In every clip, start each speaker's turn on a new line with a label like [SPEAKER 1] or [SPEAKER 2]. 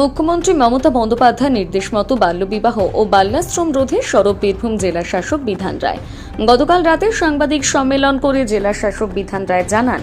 [SPEAKER 1] মুখ্যমন্ত্রী মমতা বন্দ্যোপাধ্যায়ের নির্দেশ মতো বাল্যবিবাহ ও বাল্যাশ্রম রোধে সরব বীরভূম জেলা শাসক বিধান রায়। গতকাল রাতে সাংবাদিক সম্মেলন করে জেলা শাসক বিধান রায় জানান,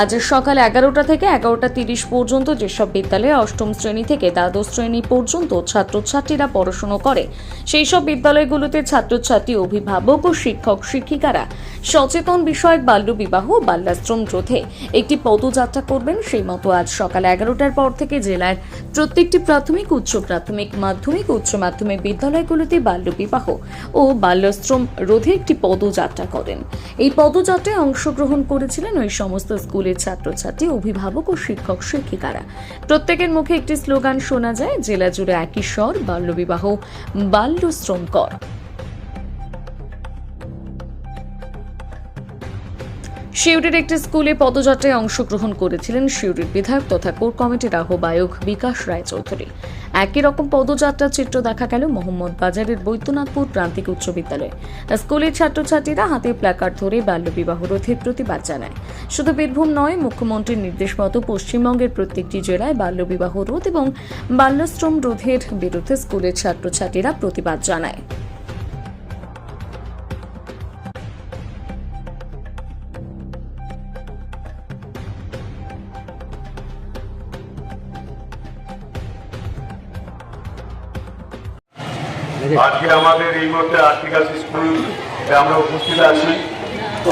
[SPEAKER 1] আজ সকাল এগারোটা থেকে এগারোটা তিরিশ পর্যন্ত যেসব বিদ্যালয়ে অষ্টম শ্রেণি থেকে দ্বাদশ শ্রেণি পর্যন্ত ছাত্রছাত্রীরা পড়াশুনো করে সেই সব বিদ্যালয়গুলোতে ছাত্রছাত্রী অভিভাবক ও শিক্ষক শিক্ষিকারা সচেতন বিষয়ক বাল্যবিবাহ ও বাল্যাশ্রম রোধে একটি পদযাত্রা করবেন। সেই মতো আজ সকাল এগারোটার পর থেকে জেলার প্রত্যেকটি প্রাথমিক, উচ্চ প্রাথমিক, মাধ্যমিক, উচ্চ মাধ্যমিক বিদ্যালয়গুলোতে বাল্যবিবাহ ও বাল্যাশ্রম রোধে একটি পদযাত্রা করেন। এই পদযাত্রায় অংশগ্রহণ করেছিলেন ওই সমস্ত স্কুলের ছাত্রছাত্রী, অভিভাবক ও শিক্ষক, শিক্ষিকারা। প্রত্যেকের মুখে একটি স্লোগান শোনা যায়, জেলা জুড়ে একই স্বর, বাল্যবিবাহ বাল্যশ্রম কর শিউরির একটি স্কুলে পদযাত্রায় অংশগ্রহণ করেছিলেন শিউরির বিধায়ক তথা কোর কমিটির আহ্বায়ক বিকাশ রায়চৌধুরী। একই রকম পদযাত্রার চিত্র দেখা গেল মোহাম্মদ বাজারের বৈদ্যনাথপুর প্রান্তিক উচ্চ বিদ্যালয়ে। স্কুলের ছাত্রছাত্রীরা হাতে প্ল্যাকার্ড ধরে বাল্যবিবাহ রোধের প্রতিবাদ জানায়। শুধু বীরভূম নয়, মুখ্যমন্ত্রীর নির্দেশ মতো পশ্চিমবঙ্গের প্রত্যেকটি জেলায় বাল্যবিবাহ রোধ এবং বাল্যশ্রম রোধের বিরুদ্ধে স্কুলের ছাত্রছাত্রীরা প্রতিবাদ জানায়।
[SPEAKER 2] আজকে আমাদের এই মুহূর্তে আর্টিকাল স্কুল আমরা উপস্থিত আছি।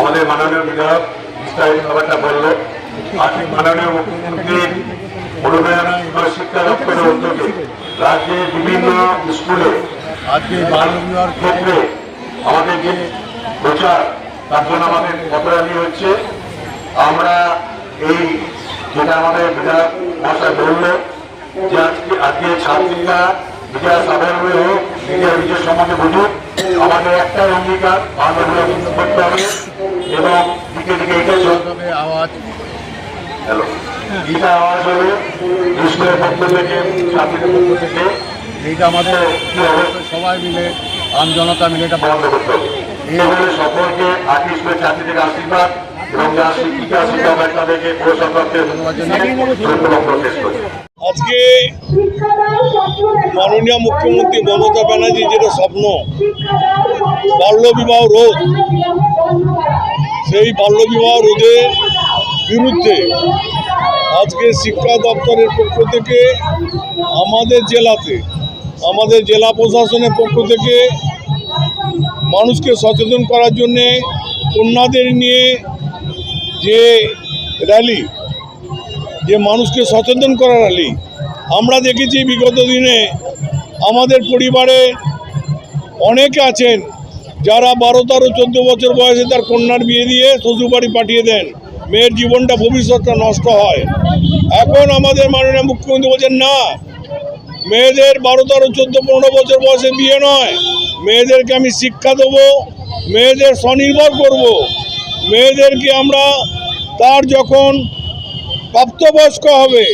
[SPEAKER 2] আমাদের মাননীয় বিধায়ক বিস্তারিত ব্যাপারটা বলল। আর্থিক মাননীয় মুখ্যমন্ত্রীর ও শিক্ষা দপ্তরের উদ্যোগে রাজ্যের বিভিন্ন স্কুলে
[SPEAKER 3] আজকে
[SPEAKER 2] ক্ষেত্রে আমাদের যে প্রচার, তার জন্য আমাদের পথরানি হচ্ছে। আমরা এই যেটা আমাদের বিধায়ক মশাই বলল যে আজকে আজকে ছাত্রীরা নিজেরা স্বাবলম্বী হোক নিজের নিজের সম্বন্ধে বুঝুক আমাদের একটাই অঙ্গীকার বাংলাগুলো করতে হবে এবং দিকে দিকে এটা চলতে
[SPEAKER 3] আওয়াজ।
[SPEAKER 2] হ্যালো। এটা আওয়াজ হবে স্কুলের পক্ষ থেকে ছাত্রীদের পক্ষ থেকে।
[SPEAKER 3] এইটা আমাদের সবাই মিলে আমজনতা মিলে এটা
[SPEAKER 2] বন্ধ করতে হবে। এই হলে সকলকে আর্টি স্কুলের ছাত্রীদের আশীর্বাদ এবং যারা শিক্ষিকা শিক্ষক তাদেরকে পুরস্কারকে ধন্যবাদ প্রকাশ করি।
[SPEAKER 4] আজকে মাননীয় মুখ্যমন্ত্রী মমতা ব্যানার্জির যেটা স্বপ্ন বাল্যবিবাহ রোধ, সেই বাল্যবিবাহ রোধের বিরুদ্ধে আজকে শিক্ষা দপ্তরের পক্ষ থেকে, আমাদের জেলাতে, আমাদের জেলা প্রশাসনের পক্ষ থেকে মানুষকে সচেতন করার জন্যে কন্যাদের নিয়ে যে র্যালি যে মানুষকে সচেতন করার আলি। আমরা দেখেছি বিগত দিনে আমাদের পরিবারে অনেকে আছেন যারা বারো, তেরো, চোদ্দ বছর বয়সে তার কন্যার বিয়ে দিয়ে শ্বশুরবাড়ি পাঠিয়ে দেন। মেয়ের জীবনটা ভবিষ্যৎটা নষ্ট হয়। এখন আমাদের মাননীয় মুখ্যমন্ত্রী বলছেন, না, মেয়েদের বারো, তেরো, চোদ্দ, পনেরো বছর বয়সে বিয়ে নয়। মেয়েদেরকে আমি শিক্ষা দেবো, মেয়েদের স্বনির্ভর করব। মেয়েদেরকে আমরা তার যখন প্রাপ্তবয়স্ক হবে,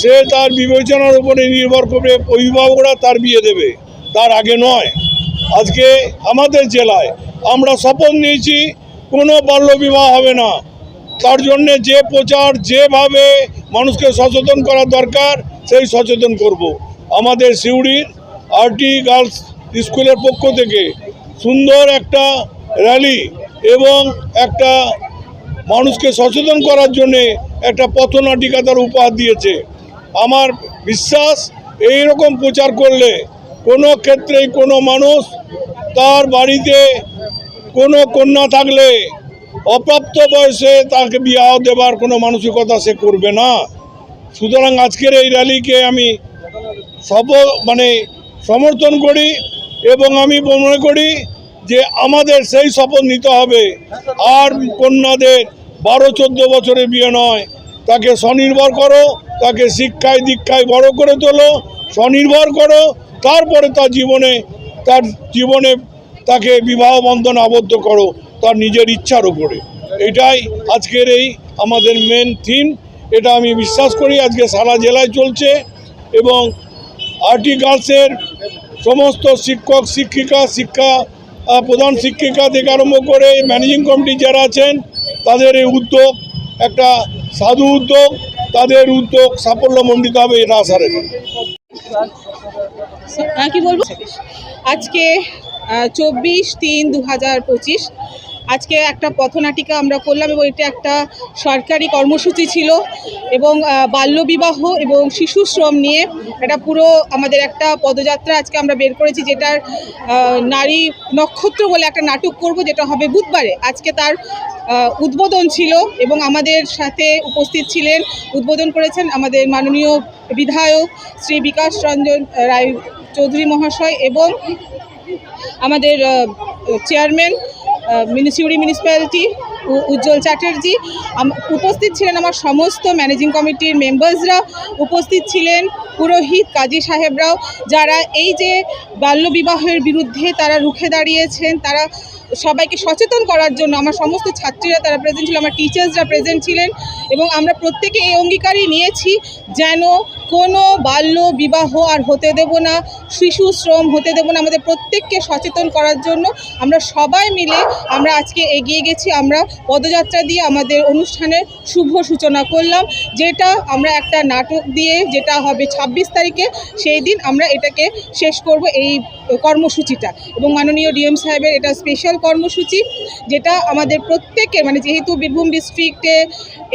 [SPEAKER 4] সে তার বিবেচনার উপরে নির্ভর করবে, অভিভাবকরা তার বিয়ে দেবে। তার আগে নয়। আজকে আমাদের জেলায় আমরা শপথ নিয়েছি, কোনো বাল্যবিবাহ হবে না। তার জন্য যে প্রচার যেভাবে মানুষকে সচেতন করা দরকার, সেই সচেতন করব। আমাদের সিউড়ির আরটি গার্লস স্কুলের পক্ষ থেকে সুন্দর একটা র্যালি এবং একটা মানুষকে সচেতন করার জন্যে একটা পথনাটিকা তার উপহার দিয়েছে। আমার বিশ্বাস এই রকম প্রচার করলে কোনো ক্ষেত্রেই কোনো মানুষ তার বাড়িতে কোনো কন্যা থাকলে অপ্রাপ্ত বয়সে তাকে বিবাহ দেবার কোনো মানসিকতা সে করবে না। সুতরাং আজকের এই র্যালিকে আমি সব মানে সমর্থন করি এবং আমি মনে করি যে আমাদের সেই শপথ নিতে হবে। আর কন্যাদের বারো, চোদ্দ বছরের বিয়ে নয়। তাকে স্বনির্ভর করো, তাকে শিক্ষায়, দীক্ষায় বড় করে তোলো, স্বনির্ভর করো। তারপরে তার জীবনে তার জীবনে তাকে বিবাহ বন্ধন আবদ্ধ করো, তার নিজের ইচ্ছার উপরে। এটাই আজকের এই আমাদের মেন থিম এটা আমি বিশ্বাস করি আজকে সারা জেলায় চলছে এবং আরটি গার্লসের সমস্ত শিক্ষক, শিক্ষিকা, শিক্ষা প্রধান শিক্ষিকা থেকে আরম্ভ করে ম্যানেজিং কমিটি যারা আছেন, তাদের এই উদ্যোগ, একটা সাধু উদ্যোগ, তাদের উদ্যোগ সাফল্যমণ্ডিত হবে এটা আশা
[SPEAKER 5] হ্যাঁ কি বলব? আজকে চব্বিশ তিন দু হাজার পঁচিশ আজকে একটা পথনাটিকা আমরা করলাম এবং এটা একটা সরকারি কর্মসূচি ছিল এবং বাল্যবিবাহ এবং শিশু শ্রম নিয়ে এটা পুরো আমাদের একটা পদযাত্রা আজকে আমরা বের করেছি যেটার নারী নক্ষত্র বলে একটা নাটক করব যেটা হবে বুধবারে। আজকে তার উদ্বোধন ছিল এবং আমাদের সাথে উপস্থিত ছিলেন, উদ্বোধন করেছেন আমাদের মাননীয় বিধায়ক শ্রী বিকাশ রঞ্জন রায় চৌধুরী মহাশয় এবং আমাদের চেয়ারম্যান মিউনিসিউরি মিউনিসিপ্যালিটি উজ্জ্বল চ্যাটার্জি। উপস্থিত ছিলেন আমার সমস্ত ম্যানেজিং কমিটির মেম্বার্সরা। উপস্থিত ছিলেন পুরোহিত কাজী সাহেবরাও, যারা এই যে বাল্যবিবাহের বিরুদ্ধে তারা রুখে দাঁড়িয়েছেন, তারা সবাইকে সচেতন করার জন্য আমার সমস্ত ছাত্রীরা, তারা প্রেজেন্ট ছিল, আমার টিচার্সরা প্রেজেন্ট ছিলেন এবং আমরা প্রত্যেকে এই অঙ্গীকারই নিয়েছি যেন কোনো বাল্য বিবাহ আর হতে দেব না, শিশু শ্রম হতে দেব না, আমাদের প্রত্যেককে সচেতন করার জন্য আমরা সবাই মিলে আমরা আজকে এগিয়ে গেছি, আমরা পদযাত্রা দিয়ে আমাদের অনুষ্ঠানের শুভ সূচনা করলাম, যেটা আমরা একটা নাটক দিয়ে যেটা হবে ছাব্বিশ তারিখে, সেই দিন আমরা এটাকে শেষ করব এই কর্মসূচিটা এবং মাননীয় ডিএম সাহেবের এটা স্পেশাল কর্মসূচি, যেটা আমাদের প্রত্যেকের মানে যেহেতু বীরভূম ডিস্ট্রিক্টে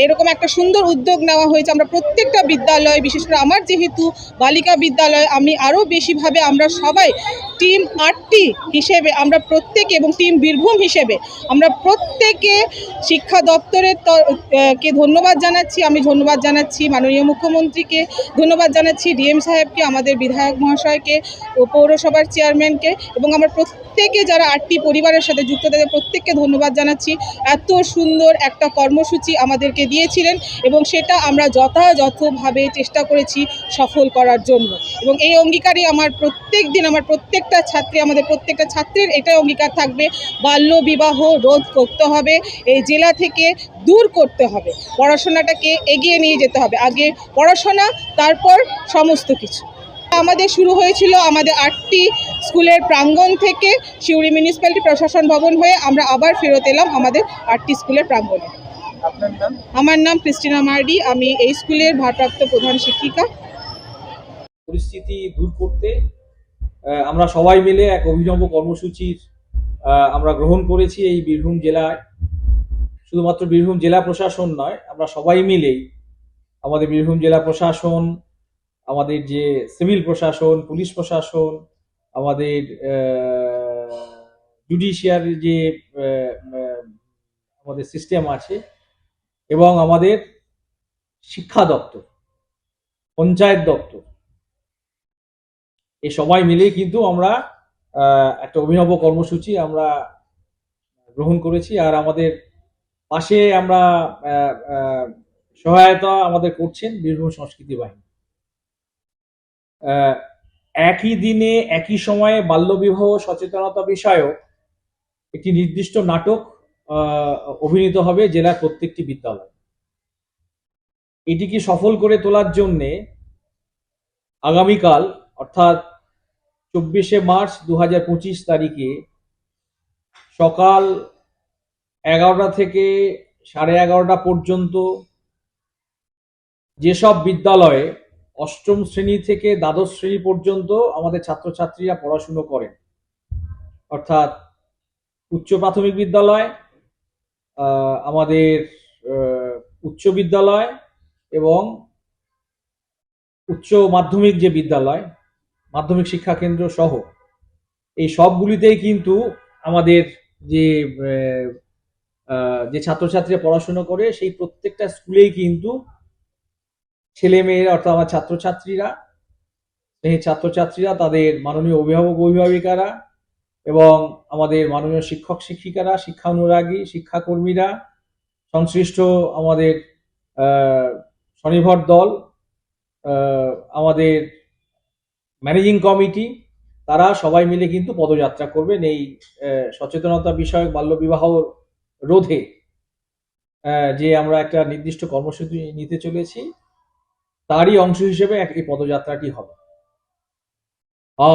[SPEAKER 5] এরকম একটা সুন্দর উদ্যোগ নেওয়া হয়েছে, আমরা প্রত্যেকটা বিদ্যালয়, বিশেষ করে আমার যেহেতু বালিকা বিদ্যালয়, আমি আরও বেশিভাবে আমরা সবাই টিম আটটি হিসেবে, আমরা প্রত্যেকে এবং টিম বীরভূম হিসেবে, আমরা প্রত্যেকে শিক্ষা দপ্তরের কে ধন্যবাদ জানাচ্ছি, আমি ধন্যবাদ জানাচ্ছি মাননীয় মুখ্যমন্ত্রীকে, ধন্যবাদ জানাচ্ছি ডিএম সাহেবকে, আমাদের বিধায়ক মহাশয়কে ও পৌরসভার চেয়ারম্যানকে এবং আমরা প্রত্যেকে যারা আটটি পরিবারের সাথে যুক্ত তাদের প্রত্যেককে ধন্যবাদ জানাচ্ছি। এত সুন্দর একটা কর্মসূচি আমাদেরকে দিয়েছিলেন এবং সেটা আমরা যথাযথভাবে চেষ্টা করেছি সফল করার জন্য। এবং এই অঙ্গীকারই আমার প্রত্যেক দিন আমার প্রত্যেকটা ছাত্রী, আমাদের প্রত্যেকটা ছাত্রের এটাই অঙ্গীকার থাকবে। বাল্য বিবাহ রোধ করতে হবে, এই জেলা থেকে দূর করতে হবে। পড়াশোনাটাকে এগিয়ে নিয়ে যেতে হবে। আগে পড়াশোনা, তারপর সমস্ত কিছু। আমাদের শুরু হয়েছিল আমাদের আটটি স্কুলের প্রাঙ্গণ থেকে শিউরি মিউনিসিপ্যালিটি প্রশাসন ভবন হয়ে আমরা আবার ফেরত এলাম আমাদের আটটি স্কুলের প্রাঙ্গণে। আমার নাম ক্রিস্টিনা মার্ডি আমি এই স্কুলের ভারপ্রাপ্ত প্রধান শিক্ষিকা।
[SPEAKER 6] পরিস্থিতি দূর করতে আমরা সবাই মিলে এক অভিনব কর্মসূচির আমরা গ্রহণ করেছি এই বীরভূম জেলায়। শুধুমাত্র বীরভূম জেলা প্রশাসন নয় আমরা সবাই মিলেই আমাদের বীরভূম জেলা প্রশাসন আমাদের যে সিভিল প্রশাসন, পুলিশ প্রশাসন, আমাদের জুডিশিয়ারি যে আমাদের সিস্টেম আছে এবং আমাদের শিক্ষা দপ্তর, পঞ্চায়েত দপ্তর, এই সবাই মিলে কিন্তু আমরা একটা অভিনব কর্মসূচি আমরা গ্রহণ করেছি আর আমাদের পাশে আমরা সহায়তা আমাদের করছেন বীরভূম সংস্কৃতি বাহিনী। একই দিনে, একই সময়ে বাল্যবিবাহ সচেতনতা বিষয়ক একটি নির্দিষ্ট নাটক অভিনীত হবে জেলার প্রত্যেকটি বিদ্যালয়। এটিকে সফল করে তোলার জন্যে আগামীকাল, অর্থাৎ চব্বিশে মার্চ দু হাজার পঁচিশ তারিখে সকাল এগারোটা থেকে সাড়ে এগারোটা পর্যন্ত যেসব বিদ্যালয়ে অষ্টম শ্রেণি থেকে দ্বাদশ শ্রেণি পর্যন্ত আমাদের ছাত্রছাত্রীরা পড়াশুনো করেন। অর্থাৎ উচ্চ প্রাথমিক বিদ্যালয় আমাদের উচ্চ বিদ্যালয় এবং উচ্চ মাধ্যমিক যে বিদ্যালয়, মাধ্যমিক শিক্ষা কেন্দ্র সহ। এই সবগুলিতেই কিন্তু আমাদের যে যে ছাত্রছাত্রীরা পড়াশুনো করে, সেই প্রত্যেকটা স্কুলেই কিন্তু ছেলে মেয়েরা অর্থাৎ আমার ছাত্রছাত্রীরা সেই ছাত্রছাত্রীরা, তাদের মাননীয় অভিভাবক অভিভাবিকারা এবং আমাদের মাননীয় শিক্ষক শিক্ষিকারা, শিক্ষা অনুরাগী, শিক্ষাকর্মীরা, সংশ্লিষ্ট আমাদের স্বনির্ভর দল আমাদের ম্যানেজিং কমিটি, তারা সবাই মিলে কিন্তু পদযাত্রা করবেন এই সচেতনতা বিষয়ক বাল্যবিবাহ রোধে যে আমরা একটা নির্দিষ্ট কর্মসূচি নিতে চলেছি। তারই অংশ হিসেবে এই পদযাত্রাটি হবে।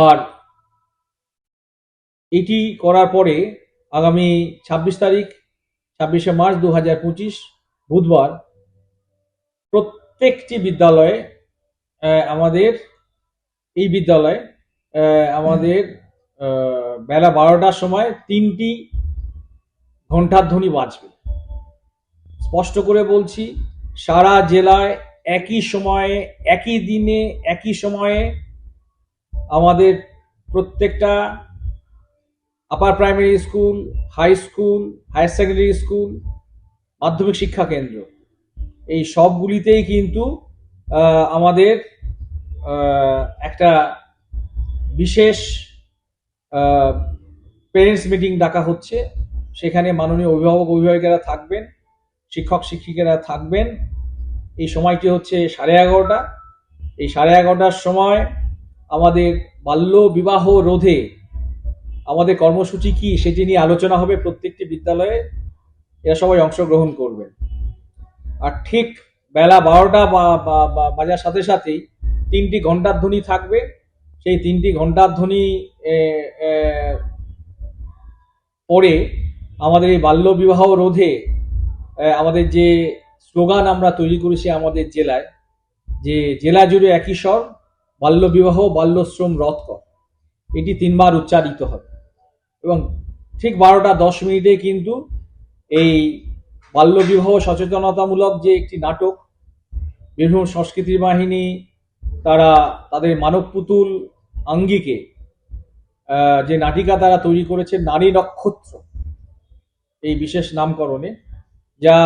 [SPEAKER 6] আর এটি করার পরে আগামী ছাব্বিশ তারিখ, ছাব্বিশে মার্চ দু হাজার পঁচিশ বুধবার প্রত্যেকটি বিদ্যালয়ে আমাদের এই বিদ্যালয়ে আমাদের বেলা বারোটার সময় তিনটি ঘণ্টার ধ্বনি বাজবে। স্পষ্ট করে বলছি, সারা জেলায় একই সময়ে, একই দিনে, একই সময়ে আমাদের প্রত্যেকটা upper primary school high school higher secondary school মাধ্যমিক শিক্ষা কেন্দ্র। এই সবগুলিতেই কিন্তু আমাদের একটা বিশেষ পেরেন্টস মিটিং ডাকা হচ্ছে। সেখানে মাননীয় অভিভাবক অভিভাবিকারা থাকবেন শিক্ষক শিক্ষিকারা থাকবেন। এই সময়টি হচ্ছে সাড়ে এগারোটা। এই সাড়ে এগারোটার সময় আমাদের বাল্য বিবাহ রোধে আমাদের কর্মসূচি কি সেটি নিয়ে আলোচনা হবে প্রত্যেকটি বিদ্যালয়ে। এরা সবাই অংশগ্রহণ করবেন আর ঠিক বেলা বারোটা বাজার সাথে সাথেই তিনটি ঘণ্টার ধ্বনি থাকবে। সেই তিনটি ঘণ্টার ধ্বনি পরে আমাদের এই বাল্য বিবাহ রোধে আমাদের যে স্লোগান আমরা তৈরি করেছি আমাদের জেলায়, যে জেলা জুড়ে একই স্বর বাল্য বিবাহ বাল্যশ্রম রদ কর এটি তিনবার উচ্চারিত হবে। এবং ঠিক বারোটা দশ মিনিটে কিন্তু এই বাল্যবিবাহ সচেতনতামূলক যে একটি নাটক বিভিন্ন সংস্কৃতির বাহিনী, তারা তাদের মানব পুতুল আঙ্গিকে যে নাটিকা তারা তৈরি করেছে, নারী নক্ষত্র, এই বিশেষ নামকরণে, যা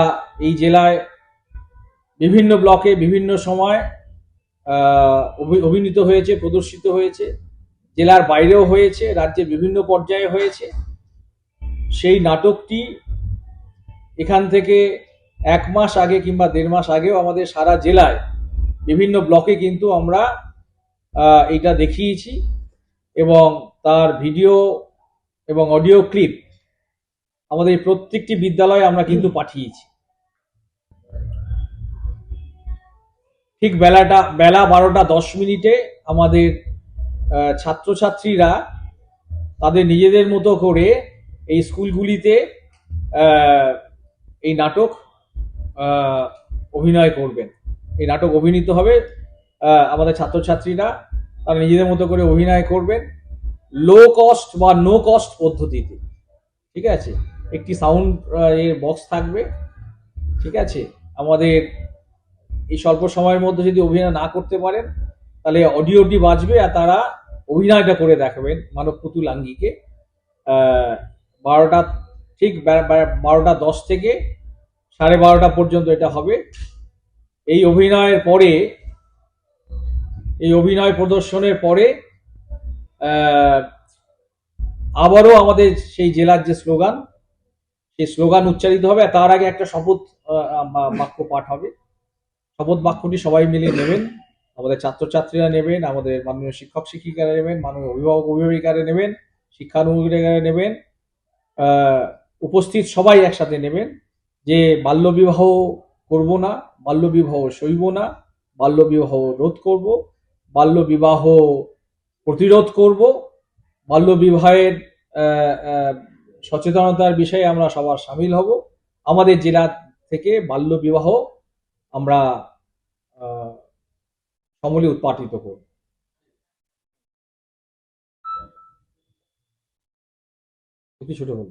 [SPEAKER 6] এই জেলায় বিভিন্ন ব্লকে বিভিন্ন সময় অভি- অভিনীত হয়েছে, প্রদর্শিত হয়েছে, জেলার বাইরেও হয়েছে, রাজ্যের বিভিন্ন পর্যায়ে হয়েছে। সেই নাটকটি এখান থেকে এক মাস আগে কিংবা দেড় মাস আগেও আমাদের সারা জেলায় বিভিন্ন ব্লকে কিন্তু আমরা এটা দেখিয়েছি এবং তার ভিডিও এবং অডিও ক্লিপ আমাদের প্রত্যেকটি বিদ্যালয়ে আমরা কিন্তু পাঠিয়েছি। ঠিক বেলাটা, বেলা বারোটা দশ মিনিটে আমাদের ছাত্রছাত্রীরা তাদের নিজেদের মতো করে এই স্কুলগুলিতে এই নাটক অভিনয় করবেন। এই নাটক অভিনীত হবে আমাদের ছাত্রছাত্রীরা, তারা নিজেদের মতো করে অভিনয় করবেন লো কস্ট বা নো কস্ট পদ্ধতিতে। ঠিক আছে? একটি সাউন্ড বক্স থাকবে। ঠিক আছে? আমাদের এই স্বল্প সময়ের মধ্যে যদি অভিনয় না করতে পারেন, তাহলে অডিওটি বাজবে আর তারা অভিনয়টা করে দেখাবেন মানব পুতুল আঙ্গিকে। বারোটা ঠিক বারোটা দশ থেকে সাড়ে বারোটা পর্যন্ত এটা হবে। এই অভিনয়ের পরে, এই অভিনয় প্রদর্শনের পরে আবারও আমাদের সেই জেলার যে স্লোগান, সেই স্লোগান উচ্চারিত হবে তার আগে একটা শপথ বাক্য পাঠ হবে। শপথ বাক্যটি সবাই মিলে নেবেন। আমাদের ছাত্রছাত্রীরা নেবেন, আমাদের মাননীয় শিক্ষক শিক্ষিকারা নেবেন, মাননীয় অভিভাবক অভিভাবিকারা নেবেন শিক্ষানুষ্ঠানিকারা নেবেন উপস্থিত সবাই একসাথে নেবেন যে বাল্যবিবাহ করব না, বাল্যবিবাহ সইব না, বাল্যবিবাহ রোধ করব, বাল্যবিবাহ প্রতিরোধ করব, বাল্যবিবাহের সচেতনতার বিষয়ে আমরা সবার সামিল হব। আমাদের জেলা থেকে বাল্যবিবাহ আমরা সমূলে উৎপাটিত করব ছোট হল।